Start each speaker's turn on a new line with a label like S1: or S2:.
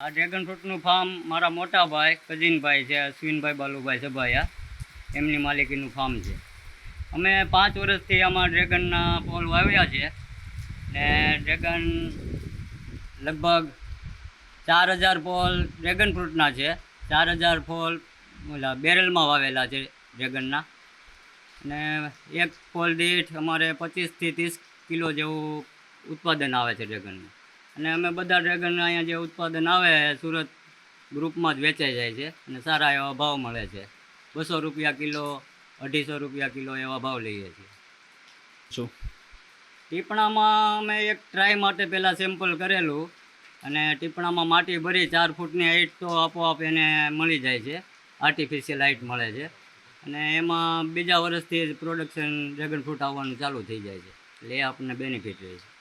S1: આ dragon ફ્રૂટનું farm મારા મોટા ભાઈ કજીનભાઈ છે, અશ્વિનભાઈ, બાલુભાઈ સભાયા એમની માલિકીનું ફાર્મ છે. અમે પાંચ વર્ષથી આમાં ડ્રેગનના ફોલ વાવ્યા છે ને ડ્રેગન લગભગ ચાર હજાર ફોલ ડ્રેગન ફ્રૂટના છે. ચાર હજાર ફોલ ઓલા બેરલમાં વાવેલા છે ડ્રેગનના ને એક ફોલ દીઠ અમારે પચીસથી ત્રીસ કિલો જેવું ઉત્પાદન આવે છે ડ્રેગનનું અને અમે બધા ડ્રેગન અહીંયા જે ઉત્પાદન આવે સુરત ગ્રુપમાં જ વેચાઈ જાય છે અને સારા એવા ભાવ મળે છે. બસો રૂપિયા કિલો અઢીસો રૂપિયા કિલો એવા ભાવ લઈએ છીએ.
S2: શું?
S1: ટીપણામાં અમે એક ટ્રાય માટે પહેલાં સેમ્પલ કરેલું અને ટીપણામાં માટી ભરી ચાર ફૂટની હાઈટ તો આપોઆપ એને મળી જાય છે. આર્ટિફિશિયલ હાઈટ મળે છે. અને એમાં બીજા વર્ષથી જ પ્રોડક્શન ડ્રેગન ફ્રૂટ આવવાનું ચાલુ થઈ જાય છે. એટલે એ આપણને બેનિફિટ રહે છે.